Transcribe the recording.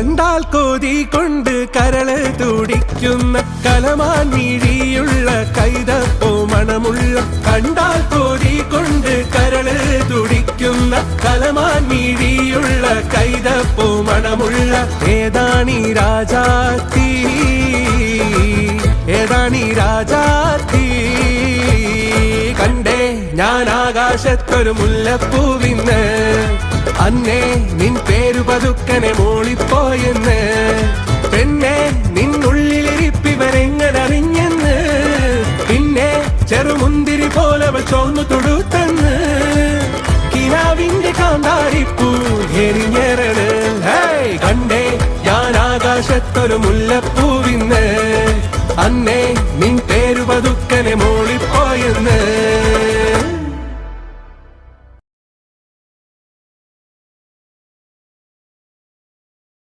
കണ്ടാൽ കോതി കൊണ്ട് കരൾ തുടിക്കുന്ന കലമാൻ മിഴിയുള്ള കൈതപ്പോ മണമുള്ള കണ്ടാൽ കോതി കൊണ്ട് കരൾ തുടിക്കുന്ന കലമാൻ മിഴിയുള്ള കൈതപ്പോ മണമുള്ള ഏതാണി രാജാത്തി? ഏതാണി രാജാത്തി? കണ്ടേ ഞാൻ ആകാശത്തൊരു മുല്ലപ്പൂവിന്ന് അന്നേ നിൻ പേരു പതുക്കനെ മോളിപ്പോയെന്ന് ചെറുമുന്തിരി പോലെ ചോന്നു തൊടുത്തെന്ന്. കിനാവിന്റെ കാന്താരിപ്പൂ എരിഞ്ഞേറണ്. കണ്ടേ ഞാൻ ആകാശത്തൊരു മുല്ലപ്പൂവിന്ന് അന്നേ നിൻ പേരു പതുക്കനെ മോളിപ്പോയെന്ന്